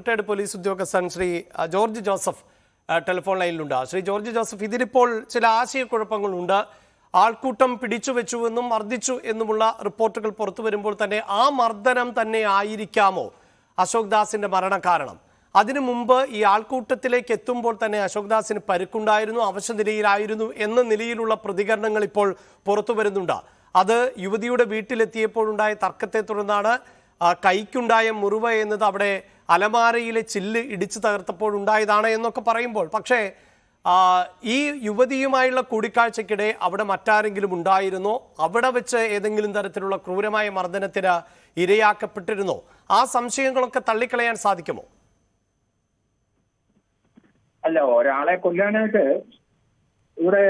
Retired police ഉദ്യോഗസ്ഥൻ Shri George Joseph telephone ലൈനിലുണ്ട്. ശ്രീ ജോർജ് ജോസഫ് ഇതിലിപ്പോൾ ചില ആശയക്കുഴപ്പങ്ങളുണ്ട്. ആൾക്കൂട്ടം പിടിച്ചു വെച്ചു എന്നും മർദ്ദിച്ചു എന്നുമുള്ള റിപ്പോർട്ടുകൾ പുറത്തു വരുമ്പോൾ തന്നെ ആ മർദ്ദനം തന്നെ ആയിരിക്കാമോ? അശോക് ദാസിന്റെ മരണകാരണം. അതിനു മുമ്പ് ഈ ആൾക്കൂട്ടത്തിലേക്ക് എത്തുമ്പോൾ തന്നെ അശോക് ദാസിന് പരുക്കുണ്ടായിരുന്നു അവശനിലയിലായിരുന്നു എന്ന നിലയിലുള്ള പ്രതികരണങ്ങൾ ഇപ്പോൾ പുറത്തു വരുന്നുണ്ട്. അത് യുവതിയുടെ വീട്ടിലെത്തിയപ്പോഴുണ്ടായ തർക്കത്തെ തുടർന്നാണ് കൈക്കുണ്ടായ മുറിവ് എന്നത് അവിടെ അലമാരയിലെ ചില്ല് ഇടിച്ചു തകർത്തപ്പോൾ ഉണ്ടായതാണ് എന്നൊക്കെ പറയുമ്പോൾ പക്ഷേ ഈ യുവതിയുമായുള്ള കൂടിക്കാഴ്ചക്കിടെ അവിടെ മറ്റാരെങ്കിലും ഉണ്ടായിരുന്നോ? അവിടെ വെച്ച് ഏതെങ്കിലും തരത്തിലുള്ള ക്രൂരമായ മർദ്ദനത്തിന് ഇരയാക്കപ്പെട്ടിരുന്നോ? ആ സംശയങ്ങളൊക്കെ തള്ളിക്കളയാൻ സാധിക്കുമോ? അല്ല ഒരാളെ കൊല്ലാനായിട്ട് ഇവിടെ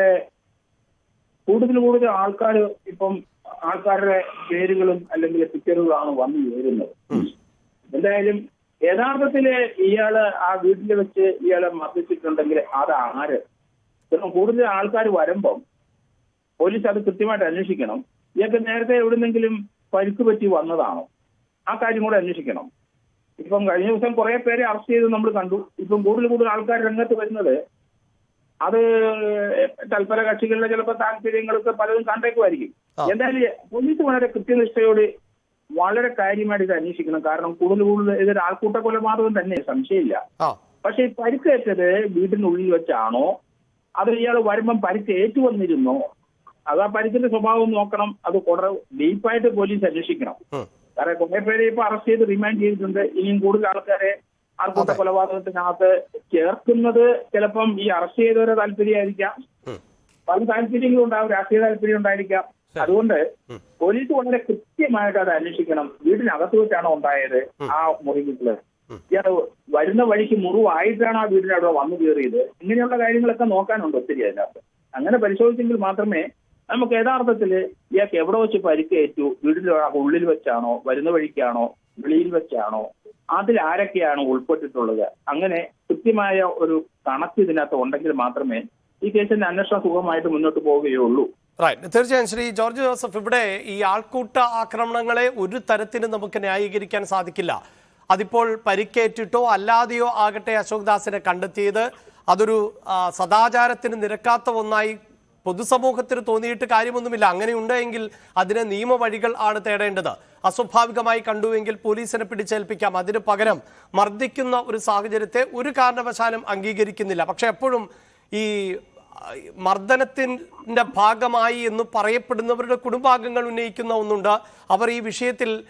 കൂടുതൽ കൂടുതൽ ആൾക്കാർ ഇപ്പം ആൾക്കാരുടെ പേരുകളും അല്ലെങ്കിൽ പിക്ചറുകളാണ് വന്നു ചേരുന്നത്. എന്തായാലും യഥാർത്ഥത്തിൽ ഇയാൾ ആ വീട്ടിൽ വെച്ച് ഇയാളെ മർദ്ദിച്ചിട്ടുണ്ടെങ്കിൽ അത് ആര്? കാരണം കൂടുതൽ ആൾക്കാർ വരുമ്പം പോലീസ് അത് കൃത്യമായിട്ട് അന്വേഷിക്കണം. ഇയാൾക്ക് നേരത്തെ എവിടുന്നെങ്കിലും പരിക്ക് പറ്റി വന്നതാണോ? ആ കാര്യം കൂടെ അന്വേഷിക്കണം. ഇപ്പം കഴിഞ്ഞ ദിവസം കുറെ പേരെ അറസ്റ്റ് ചെയ്ത് നമ്മൾ കണ്ടു. ഇപ്പം കൂടുതൽ കൂടുതൽ ആൾക്കാർ രംഗത്ത് വരുന്നത് അത് തൽപര കക്ഷികളുടെ ചിലപ്പോൾ താല്പര്യങ്ങളൊക്കെ പലതും കണ്ടേക്കുമായിരിക്കും. എന്തായാലും പോലീസ് വളരെ കൃത്യനിഷ്ഠയോട് വളരെ കാര്യമായിട്ട് ഇത് അന്വേഷിക്കണം. കാരണം കൂടുതൽ കൂടുതൽ ഇതൊരു ആൾക്കൂട്ട കൊലപാതകം തന്നെ സംശയമില്ല. പക്ഷെ ഈ പരിക്കേറ്റത് വീട്ടിനുള്ളിൽ വെച്ചാണോ? അത് ഇയാൾ വരുമ്പം പരിക്ക് ഏറ്റു വന്നിരുന്നോ അത് ആ പരിക്കിന്റെ സ്വഭാവം നോക്കണം. അത് കുറെ ഡീപ്പായിട്ട് പോലീസ് അന്വേഷിക്കണം. കാരണം കുറെ പേരെ ഇപ്പൊ അറസ്റ്റ് ചെയ്ത് റിമാൻഡ് ചെയ്തിട്ടുണ്ട്. ഇനിയും കൂടുതൽ ആൾക്കാരെ ആൾക്കൂട്ട. കൊലപാതകത്തിനകത്ത് ചേർക്കുന്നത് ചിലപ്പം ഈ അറസ്റ്റ് ചെയ്തവരെ താല്പര്യമായിരിക്കാം. പല താല്പര്യങ്ങളും ഉണ്ടാവും. രാഷ്ട്രീയ താല്പര്യം ഉണ്ടായിരിക്കാം. അതുകൊണ്ട്. പോലീസ് വളരെ കൃത്യമായിട്ട് അത് അന്വേഷിക്കണം. വീടിനകത്ത് വെച്ചാണോ ഉണ്ടായത് ആ മുറിവിൽ ഇയാൾ വരുന്ന വഴിക്ക് മുറിവായിട്ടാണ് ആ വീടിന് അവിടെ വന്നു കയറിയത്. ഇങ്ങനെയുള്ള കാര്യങ്ങളൊക്കെ നോക്കാനുണ്ട് ഒത്തിരി അതിനകത്ത്. അങ്ങനെ പരിശോധിച്ചെങ്കിൽ മാത്രമേ നമുക്ക് യഥാർത്ഥത്തിൽ ഇയാൾക്ക് എവിടെ വെച്ച് പരിക്കേറ്റു വീടിന്റെ ഉള്ളിൽ വെച്ചാണോ വരുന്ന വഴിക്കാണോ വെളിയിൽ വെച്ചാണോ അതിൽ ആരൊക്കെയാണ് ഉൾപ്പെട്ടിട്ടുള്ളത്. അങ്ങനെ കൃത്യമായ ഒരു കണക്ക് ഇതിനകത്ത് ഉണ്ടെങ്കിൽ മാത്രമേ ഈ കേസിന്റെ അന്വേഷണം സുഖമായിട്ട് മുന്നോട്ട് പോവുകയുള്ളൂ. റൈറ്റ് തീർച്ചയായും ശ്രീ ജോർജ് ജോസഫ് ഇവിടെ ഈ ആൾക്കൂട്ട ആക്രമണങ്ങളെ ഒരു തരത്തിലും നമുക്ക് ന്യായീകരിക്കാൻ സാധിക്കില്ല. അതിപ്പോൾ പരിക്കേറ്റിട്ടോ അല്ലാതെയോ ആകട്ടെ അശോക് ദാസിനെ കണ്ടെത്തിയത് അതൊരു സദാചാരത്തിന് നിരക്കാത്ത ഒന്നായി പൊതുസമൂഹത്തിന് തോന്നിയിട്ട് കാര്യമൊന്നുമില്ല. അങ്ങനെ ഉണ്ടെങ്കിൽ അതിന് നിയമവഴികൾ ആണ് തേടേണ്ടത്. അസ്വാഭാവികമായി കണ്ടുവെങ്കിൽ പോലീസിനെ പിടിച്ചേൽപ്പിക്കാം. അതിന് പകരം മർദ്ദിക്കുന്ന ഒരു സാഹചര്യത്തെ ഒരു കാരണവശാലും അംഗീകരിക്കുന്നില്ല. പക്ഷെ എപ്പോഴും ഈ ആ, മർദ്ദനത്തിന്റെ ഭാഗമായി എന്ന് പറയപ്പെടുന്നവരുടെ കുടുംബാംഗങ്ങൾ ഉന്നയിക്കുന്ന ഒന്നുണ്ട്. അവർ ഈ വിഷയത്തിൽ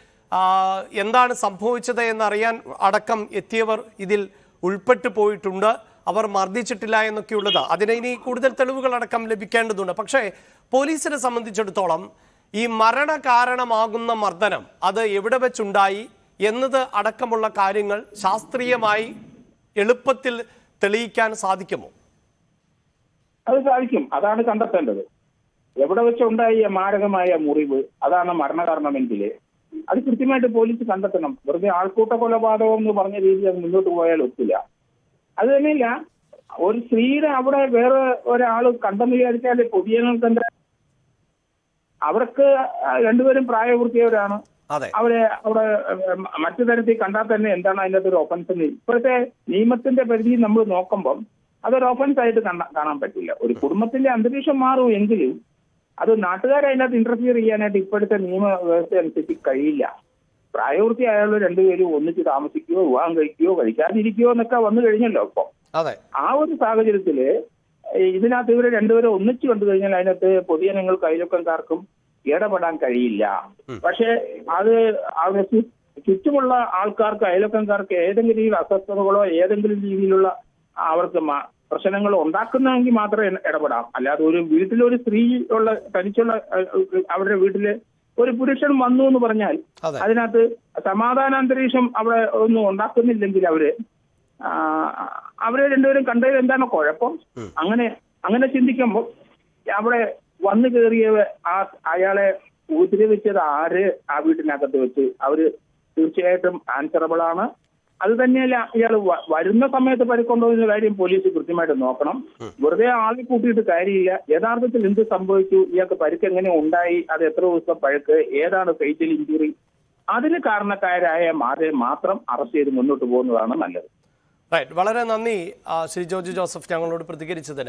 എന്താണ് സംഭവിച്ചത് എന്നറിയാൻ അടക്കം എത്തിയവർ ഇതിൽ ഉൾപ്പെട്ടു പോയിട്ടുണ്ട്. അവർ മർദ്ദിച്ചിട്ടില്ല എന്നൊക്കെയുള്ളത്. അതിന് ഇനി കൂടുതൽ തെളിവുകൾ അടക്കം ലഭിക്കേണ്ടതുണ്ട്. പക്ഷേ പോലീസിനെ സംബന്ധിച്ചിടത്തോളം ഈ മരണ കാരണമാകുന്ന മർദ്ദനം അത് എവിടെ വെച്ചുണ്ടായി എന്നത് അടക്കമുള്ള കാര്യങ്ങൾ ശാസ്ത്രീയമായി എളുപ്പത്തിൽ തെളിയിക്കാൻ സാധിക്കുമോ? സാധിക്കും. അതാണ് കണ്ടെത്തേണ്ടത്. എവിടെ വെച്ചുണ്ടായ മാരകമായ മുറിവ് അതാണ് മരണകാരണമെങ്കിൽ അത് കൃത്യമായിട്ട് പോലീസ് കണ്ടെത്തണം. വെറുതെ ആൾക്കൂട്ട കൊലപാതകം എന്ന് പറഞ്ഞ രീതിയിൽ അത് മുന്നോട്ട് പോയാൽ ഒത്തില്ല അത് തന്നെയല്ല ഒരു സ്ത്രീയുടെ അവിടെ വേറെ ഒരാൾ കണ്ടെന്ന് വിചാരിച്ചാൽ പൊതുജനങ്ങൾക്ക് അവർക്ക് രണ്ടുപേരും പ്രായപൂർത്തിയവരാണ്. അവരെ അവിടെ മറ്റു തരത്തിൽ കണ്ടാൽ തന്നെ എന്താണ് അതിന്റെ ഒരു ഒഫൻസ് ഇപ്പോഴത്തെ നിയമത്തിന്റെ പരിധി നമ്മൾ നോക്കുമ്പം അതൊരു ഓഫൻസ് ആയിട്ട് കണ്ട- കാണാൻ പറ്റില്ല. ഒരു കുടുംബത്തിന്റെ അന്തരീക്ഷം മാറും എങ്കിലും അത് നാട്ടുകാരെ അതിനകത്ത് ഇന്റർഫിയർ ചെയ്യാനായിട്ട് ഇപ്പോഴത്തെ നിയമ വ്യവസ്ഥ അനുസരിച്ച് കഴിയില്ല. പ്രായപൂർത്തിയായുള്ള രണ്ടുപേരും ഒന്നിച്ച് താമസിക്കുകയോ വിവാഹം കഴിക്കുകയോ കഴിക്കാതിരിക്കുകയോ എന്നൊക്കെ വന്നു കഴിഞ്ഞല്ലോ ഇപ്പൊ. ആ ഒരു സാഹചര്യത്തിൽ ഇതിനകത്ത് ഇവരെ രണ്ടുപേരും ഒന്നിച്ചു കണ്ടു കഴിഞ്ഞാൽ അതിനകത്ത് പൊതുജനങ്ങൾക്കും അയലൊക്കെക്കാർക്കും ഇടപെടാൻ കഴിയില്ല. പക്ഷെ അത് ചുറ്റുമുള്ള ആൾക്കാർക്ക് അയലൊക്കെക്കാർക്ക് ഏതെങ്കിലും രീതിയിൽ അസ്വസ്ഥതകളോ ഏതെങ്കിലും രീതിയിലുള്ള അവർക്ക് പ്രശ്നങ്ങൾ ഉണ്ടാക്കുന്നെങ്കിൽ മാത്രമേ ഇട- ഇടപെടാം. അല്ലാതെ ഒരു വീട്ടിലൊരു സ്ത്രീ ഉള്ള തനിച്ചുള്ള അവരുടെ വീട്ടിൽ ഒരു പുരുഷൻ വന്നു എന്ന് പറഞ്ഞാൽ അതെ. അതിനകത്ത് സമാധാനാന്തരീക്ഷം അവിടെ ഒന്നും ഉണ്ടാക്കുന്നില്ലെങ്കിൽ അവർ അവരെ രണ്ടുപേരും കണ്ടതിൽ എന്താണ് കുഴപ്പം? അങ്ങനെ അങ്ങനെ ചിന്തിക്കുമ്പോൾ അവിടെ വന്നു കയറിയ ആ അയാളെ ഉപദ്രവിച്ചത് ആര്? ആ വീട്ടിനകത്ത് വെച്ച് അവർ തീർച്ചയായിട്ടും ആൻസറബിൾ ആണ്. അത് തന്നെയല്ല ഇയാൾ വരുന്ന സമയത്ത് പരിക്കൊണ്ടുപോകുന്ന കാര്യം പോലീസ് കൃത്യമായിട്ട് നോക്കണം. വെറുതെ ആളെ കൂട്ടിയിട്ട് കാര്യമില്ല. യഥാർത്ഥത്തിൽ എന്ത് സംഭവിച്ചു? ഇയാൾക്ക് പരിക്ക് എങ്ങനെ ഉണ്ടായി? അത് എത്ര ദിവസം പഴക്ക്? ഏതാണ് ഫേറ്റൽ ഇഞ്ചുറി അതിന് കാരണക്കാരായ മാരെ മാത്രം അറസ്റ്റ് ചെയ്ത് മുന്നോട്ട് പോകുന്നതാണ് നല്ലത്. റൈറ്റ് വളരെ നന്ദി ശ്രീ ജോർജ് ജോസഫ് ഞങ്ങളോട് പ്രതികരിച്ചതിന്.